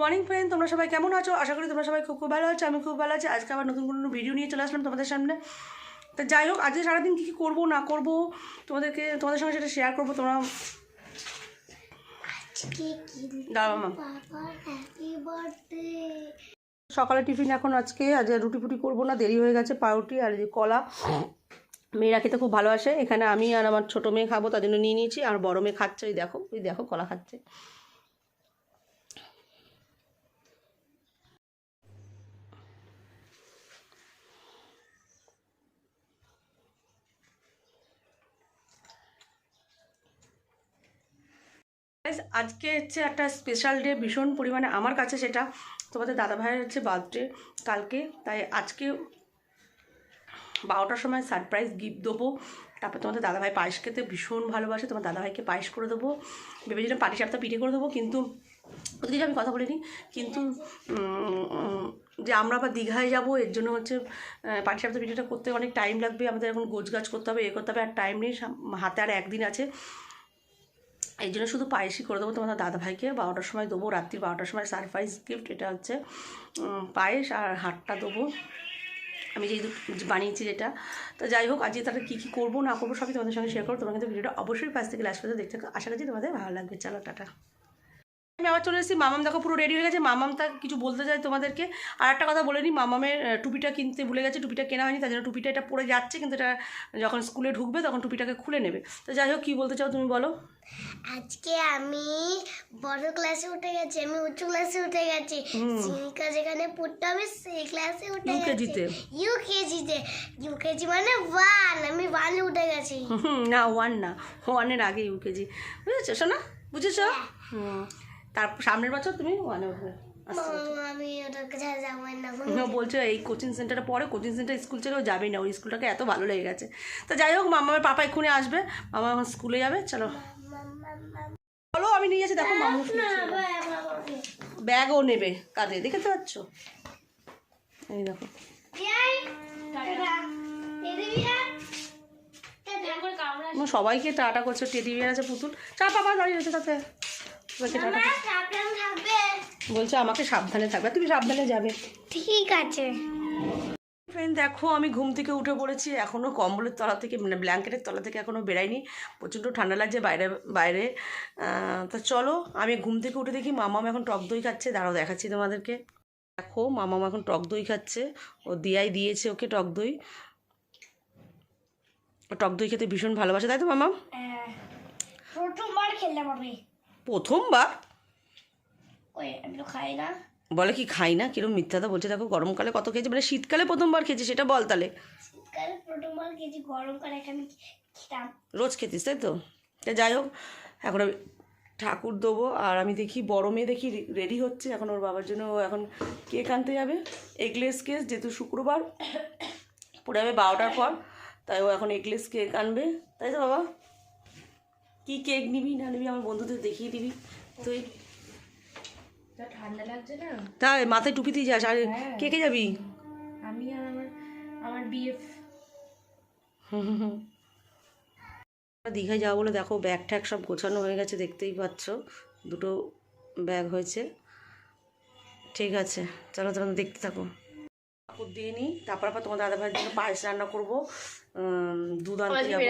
Morning friend তোমরা সবাই কেমন আছো? আশা করি তোমরা সবাই খুব খুব ভালো আছো আমি খুব ভালো আছি। আজকে আবার নতুন কোনো ভিডিও নিয়ে চলে আসলাম তোমাদের সামনে। তো যাই হোক আজকে সারাদিন কী কী করব না করব তোমাদেরকে তোমাদের সঙ্গে সেটা শেয়ার করব তোমরা সকালে টিফিন এখন আজকে আজ রুটি ফুটি করব না দেরি হয়ে গেছে পাউরুটি আর যে কলা। মেয়েরা খেতে খুব ভালোবাসে এখানে আমি আর আমার ছোটো মেয়ে খাব তার জন্য নিয়ে নিয়েছি আর বড় মেয়ে খাচ্ছে ওই দেখো ওই দেখো কলা খাচ্ছে। আজকে হচ্ছে একটা স্পেশাল ডে ভীষণ পরিমাণে আমার কাছে সেটা। তোমাদের দাদা ভাইয়ের হচ্ছে বার্থডে কালকে, তাই আজকে বারোটার সময় সারপ্রাইজ গিফট দেবো। তারপর তোমাদের দাদাভাই পায়েস খেতে ভীষণ ভালোবাসে, তোমার দাদাভাইকে পায়েস করে দেবো। ভেবেছিলাম পাটি সাপটা পিঠে করে দেবো, কিন্তু ওদের কিছু আমি কথা বলিনি, কিন্তু যে আমরা আবার দীঘায় যাব, এর জন্য হচ্ছে পাটি সাপটা পিঠেটা করতে অনেক টাইম লাগবে। আমাদের এখন গোছ গাছ করতে হবে, এ করতে হবে, আর টাইম নেই। হাতে আর একদিন আছে। এই জন্য শুধু পায়েসই করে দেবো তোমাদের দাদা ভাইকে বারোটার সময় দেবো রাত্রি বারোটার সময় সারপ্রাইজ গিফট এটা হচ্ছে পায়েস আর হাটটা দেবো। আমি যেই বানিয়েছি যেটা। তো যাই হোক, আজকে তারা কী কী করব না করব সবই তোমাদের সঙ্গে শেয়ার করব। তোমরা কিন্তু ভিডিওটা অবশ্যই পাশ থেকে লাস্ট পর্যন্ত দেখতে। আশা করছি তোমাদের ভালো লাগবে। চলো, টাটা। আমি আবার চলে এসেছি। মামাম দেখো পুরো রেডি হয়ে গেছে। মামাম তা কিছু বলতে চাই তোমাদেরকে। আর একটা কথা বলে নিই মামামের টুপিটা কিনতে ভুলে গেছে টুপিটা কেনা হয়নি তার জন্য টুপিটা এটা পরে যাচ্ছে কিন্তু এটা যখন স্কুলে ঢুকবে তখন টুপিটাকে খুলে নেবে। তো যাই হোক কী বলতে চাও তুমি বলো? আজকে আমি বড় ক্লাসে উঠে গেছি আমি উচ্চ ক্লাসে উঠে গেছি। সিনকা যেখানে পড়তে হবে সেই ক্লাসে উঠে UKG গেছি। তে? ইউকেজিতে ইউকেজি মানে ওয়ান আমি ওয়ানে উঠে গেছি। না ওয়ান না। ওয়ানের আগে ইউকেজি বুঝেছ শোনা বুঝেছ? হুম। তার সামনের বছর তুমি ওয়ানে উঠবে ও বলছে এই কোচিং সেন্টারে পড়ে কোচিং সেন্টার স্কুল ছেড়েও যাবেই না ওই স্কুলটাকে এত ভালো লেগে গেছে। তো যাই হোক মামার পাপা এক্ষুনি আসবে মামা এখন স্কুলে যাবে চলো। চলো আমি নিয়ে যাচ্ছি দেখো মামু ব্যাগও নেবে কাঁধে দেখতে পাচ্ছ? এই দেখো। আমার সবাইকে টাটা করছে টেডি বিয়ার আছে পুতুল। চা পাপা দাঁড়িয়ে রয়েছে তাতে। বলছে আমাকে সাবধানে থাকবে। তুমি সাবধানে যাবে। ঠিক আছে। ফ্রেন্ড দেখো আমি ঘুম থেকে উঠে পড়েছি। এখনও কম্বলের তলা থেকে মানে ব্ল্যাঙ্কেটের তলা থেকে এখনও বেরাইনি প্রচণ্ড ঠান্ডা লাগছে বাইরে বাইরে। তা চলো আমি ঘুম থেকে উঠে দেখি মামাম এখন টক দই খাচ্ছে। দাঁড়াও দেখাচ্ছি তোমাদেরকে। দেখো মামাম এখন টক দই খাচ্ছে। ও দিয়াই দিয়েছে ওকে টক দই। ও টক দই খেতে ভীষণ ভালোবাসে তাই তো মামাম? প্রথমবার খেললাম আমি। প্রথমবার? আমি তো খাই না। বলে কি খাই না? কিরম মিথ্যাটা বলছে। দেখো গরমকালে কত খেয়েছি। মানে শীতকালে প্রথমবার খেয়েছি সেটা বল তাহলে। শীতকালে প্রথমবার খেয়েছি গরমকালে আমি খেতাম। রোজ খেতিস তাই তো? তা যাই হোক এখন আমি ঠাকুর দেবো আর আমি দেখি বড় মেয়ে দেখি রেডি হচ্ছে। এখন ওর বাবার জন্য এখন কেক আনতে যাবে। এগলেস কেস যেহেতু শুক্রবার পরে যাবে বারোটার পর তাই ও এখন এগলেস কেক আনবে। তাই তো বাবা? কি কেক নিবি না নিবি আমার বন্ধুদের দেখিয়ে দিবি। তুই ঠান্ডা লাগছে না? তাই মাথায় টুপি দিয়ে যাস আর কে কে যাবি? আমি আর আমার আমার বিএফ দীঘায় যাব বলে দেখো ব্যাগ ট্যাগ সব গোছানো হয়ে গেছে দেখতেই পাচ্ছ। দুটো ব্যাগ হয়েছে। ঠিক আছে চলো তোমরা দেখতে থাকো। কাপড় দিয়ে নিই তারপর আবার তোমার দাদা ভাইয়ের জন্য পায়েস রান্না করব। দুধ আনতে যাব।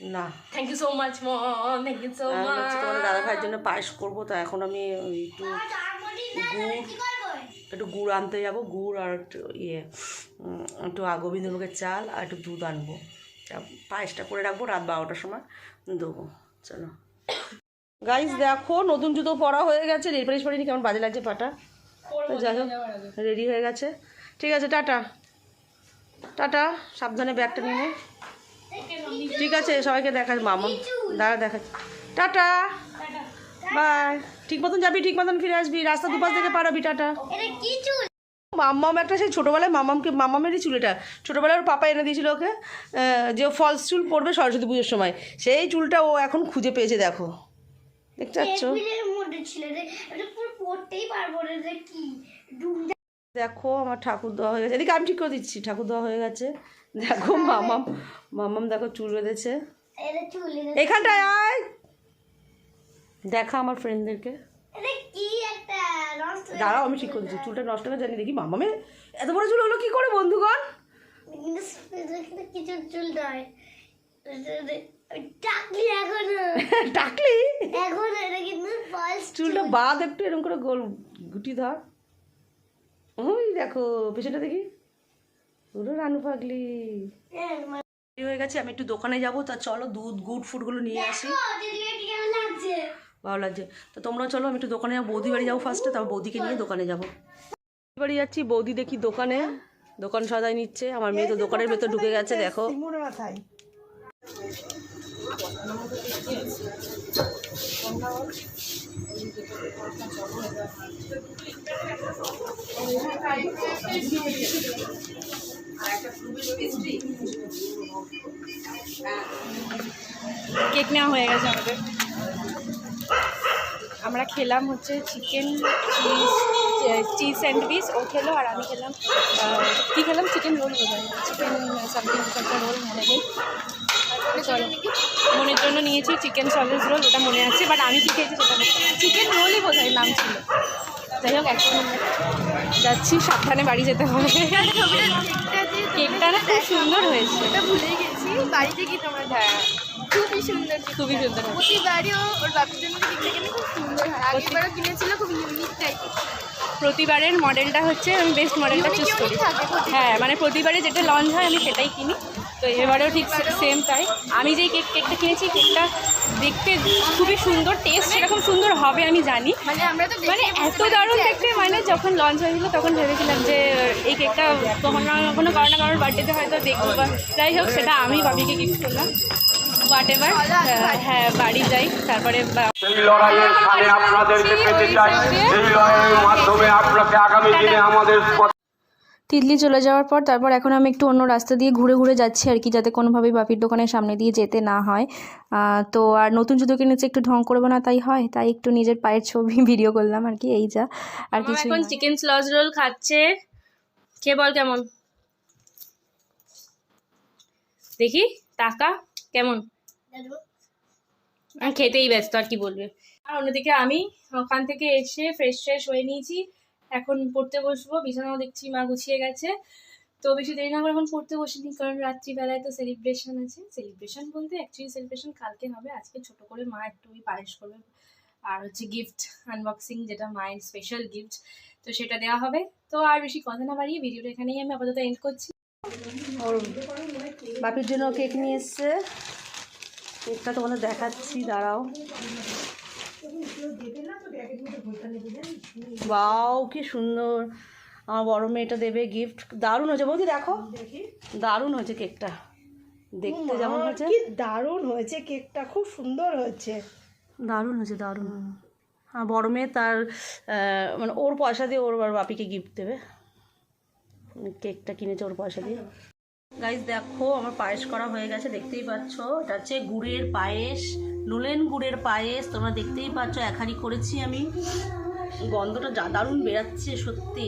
না। Thank you so much mom thank you so much তোমাদের দাদা ভাইয়ের জন্য পায়েস করব তা এখন আমি ওই একটু গুড় একটু গুড় আনতে যাব গুড় আর একটু ইয়ে একটু আ- গোবিন্দভোগের চাল আর একটু দুধ আনব। তা পায়েসটা করে রাখব রাত বারোটার সময় দেবো চলো। গাইস দেখো নতুন জুতো পরা হয়ে গেছে পালিশ পরিনি কেমন বাজে লাগছে পাটা? যাই হোক রেডি হয়ে গেছে। ঠিক আছে টাটা। টাটা সাবধানে ব্যাগটা নিয়ে ঠিক আছে, সবাইকে দেখা মামন দাঁড়া, দেখা। টাটা। বাই। ঠিক মতন যাবি, ঠিক মতন ফিরে আসবি। রাস্তা দুপাশ থেকে পারাবি, টাটা। মাম্মাম একটা সেই ছোটোবেলায় মামামকে মামামেরই চুল এটা ছোটোবেলায় ওর পাপা এনে দিয়েছিল ওকে যে ফলস চুল পড়বে সরস্বতী পুজোর সময়। সেই চুলটা ও এখন খুঁজে পেয়েছে, দেখো। দেখতে পাচ্ছ? দেখো, আমার ঠাকুর দেওয়া হয়ে গেছে। এদিকে আমি ঠিক করে দিচ্ছি, ঠাকুর দেওয়া হয়ে গেছে। দেখো মামাম মামাম দেখো চুল বেঁধেছে। এখানটায় আয়। দেখা আমার ফ্রেন্ডদেরকে হয়ে দাঁড়াও আমি ঠিক করছি চুলটা নষ্ট করে জানি দেখি মামামে এত বড় চুল হলো কি করে বন্ধুগণ? কিছু চুল নয়। টাকলি এখনও। ডাকলি এখন এটা কিন্তু ফলস চুলটা বাদ একটু এরকম করে গোল গুটি ধর। ওই দেখো পেছনটা দেখি। পুরো রানু পাগলি। হয়ে গেছে আমি একটু দোকানে যাব তা চলো দুধ গুড় ফুডগুলো নিয়ে আসি। ভালো লাগছে। তো তোমরা চলো আমি একটু দোকানে যাব বৌদি বাড়ি যাব ফার্স্টে তারপর বৌদিকে নিয়ে দোকানে যাব। বৌদি বাড়ি যাচ্ছি বৌদি দেখি দোকানে। দোকান সদাই নিচ্ছে আমার মেয়ে তো দোকানের ভেতর ঢুকে গেছে দেখো। কেক নেওয়া হয়ে গেছে আমাদের। আমরা খেলাম হচ্ছে চিকেন চিজ চিজ স্যান্ডউইচ ও খেলো আর আমি খেলাম কি খেলাম? চিকেন রোল বোধ চিকেন সামথিং রোল মনে নেই। চলো মনের জন্য নিয়েছি চিকেন সসেস রোল ওটা মনে আছে বাট আমি কি খেয়েছি সেটা চিকেন রোলই বোধ হয় নাম ছিল। যাই হোক এখন যাচ্ছি সাবধানে বাড়ি যেতে হবে। কেকটা না খুব সুন্দর হয়েছে। ভুলে গেছি বাড়িতে কি তোমরা হ্যাঁ খুবই সুন্দর খুবই সুন্দর হয়েছে। ওর বাপের জন্য কেকটা কিনে খুব সুন্দর হয়। আগেরবারও কিনেছিল খুব ইউনিক টাইপের প্রতিবারের মডেলটা হচ্ছে আমি বেস্ট মডেলটা চুজ করি। হ্যাঁ মানে প্রতিবারে যেটা লঞ্চ হয় আমি সেটাই কিনি। তো এবারেও ঠিক সেম তাই। আমি যেই কেক কেকটা কিনেছি কেকটা দেখতে খুবই সুন্দর টেস্ট সেরকম সুন্দর হবে আমি জানি। মানে আমরা তো মানে এত দারুণ দেখতে মানে যখন লঞ্চ হয়েছিল তখন ভেবেছিলাম যে এই কেকটা কখনো না কোনো কারও না কারোর বার্থডেতে হয়তো দেখব বা যাই হোক সেটা আমি বাবিকে গিফট করলাম। হ্যাঁ বাড়ি যাই তারপরে বা- সেই লড়াইয়ের সামনে আপনাদেরকে পেতে চাই। সেই লড়াইয়ের মাধ্যমে আপনাকে আগামী দিনে আমাদের তিতলি চলে যাওয়ার পর তারপর এখন আমি একটু অন্য রাস্তা দিয়ে ঘুরে ঘুরে যাচ্ছি আর কি যাতে কোনোভাবেই বাপির দোকানের সামনে দিয়ে যেতে না হয়। তো আর নতুন জুতো কিনেছে একটু ঢং করব না তাই হয় তাই একটু নিজের পায়ের ছবি ভিডিও করলাম আর কি এই যা। আর কিছু এখন চিকেন স্লজ রোল খাচ্ছে। কে বল কেমন? দেখি টাকা কেমন? খেতেই ব্যস্ত আর কি বলবে? আর অন্যদিকে আমি ওখান থেকে এসে ফ্রেশ ফ্রেশ হয়ে নিয়েছি। এখন পড়তে বসবো, বিছানাও দেখছি, মা গুছিয়ে গেছে। তো বেশি দেরি না করে এখন পড়তে বসিনি, কারণ রাত্রিবেলায় তো সেলিব্রেশন আছে। সেলিব্রেশন বলতে অ্যাকচুয়ালি সেলিব্রেশন কালকে হবে, আজকে ছোট করে মা একটু পায়েস করবে। আর হচ্ছে গিফট আনবক্সিং যেটা মায়ের স্পেশাল গিফট তো সেটা দেওয়া হবে। তো আর বেশি কথা না বাড়িয়ে ভিডিওটা এখানেই আমি আপাতত এন্ড করছি। ওর বাপির জন্য কেক নিয়ে এসছে। কেকটা তোমাদের দেখাচ্ছি, দাঁড়াও। বাও কি সুন্দর। আমার বড় মেয়েটা দেবে গিফট দারুণ হয়েছে। বৌদি দেখো। দারুণ হয়েছে কেকটা। দেখতে যেমন হয়েছে। কি দারুণ হয়েছে কেকটা। খুব সুন্দর হয়েছে। দারুণ হয়েছে দারুণ। আর বড় মেয়ে তার মানে ওর পয়সা দিয়ে ওর বাপিকে গিফট দেবে। কেকটা কিনেছে ওর পয়সা দিয়ে। গাইজ দেখো আমার পায়েস করা হয়ে গেছে। দেখতেই পাচ্ছ? এটা হচ্ছে গুড়ের পায়েস। নুলেন গুড়ের পায়েস, তোমরা দেখতেই পাচ্ছ একারি করেছি আমি। গন্ধটা যা দারুণ বেরাচ্ছে সত্যি।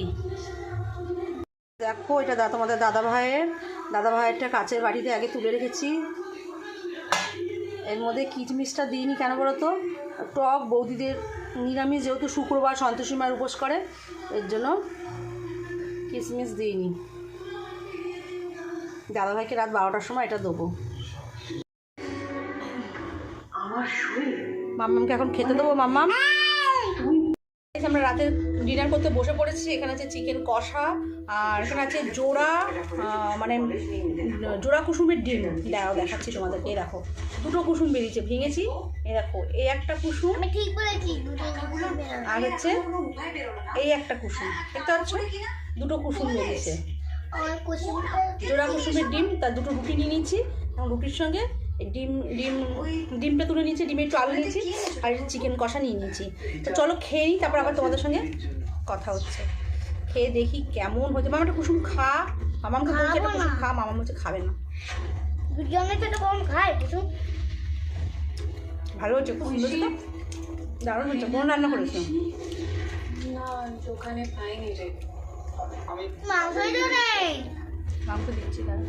দেখো, এটা দা তোমাদের দাদা ভাইয়ের দাদা ভাইয়েরটা কাচের বাড়িতে আগে তুলে রেখেছি। এর মধ্যে কিচমিচটা দিইনি কেন বলো তো টক বৌদিদের নিরামিষ, যেহেতু শুক্রবার সন্তোষী মায়ের উপোস করে, এর জন্য কিশমিশ দিইনি। দাদাভাইকে রাত বারোটার সময় এটা দেবো। মাম্মামকে এখন খেতে দেবো মাম্মাম। আমরা রাতে ডিনার করতে বসে পড়েছি এখানে আছে চিকেন কষা আর এখানে আছে জোড়া মানে জোড়া কুসুমের ডিম। দাঁড়াও দেখাচ্ছি তোমাদেরকে এই দেখো দুটো কুসুম বেরিয়েছে ভেঙেছি এই দেখো এই একটা কুসুম। আর হচ্ছে এই একটা কুসুম দেখতে পাচ্ছ? দুটো কুসুম বেরিয়েছে। জোড়া কুসুমের ডিম তার দুটো রুটি নিয়ে নিচ্ছি এবং রুটির সঙ্গে ডিম ডিম ডিমটা তুলে নিয়েছি ডিমের একটু আলু নিয়েছি আর চিকেন কষা নিয়ে নিয়েছি। তো চলো খেয়ে নিই তারপর আবার তোমাদের সঙ্গে কথা হচ্ছে। খেয়ে দেখি কেমন হয়েছে। মামাটা কুসুম খা মামামকে বলছে কুসুম খা মামাম হচ্ছে খাবে না। দুজনে তো কম খায় কুসুম? ভালো হচ্ছে খুব সুন্দর তো দারুণ হচ্ছে কোনো রান্না করেছ? মামকে দিচ্ছি দাঁড়া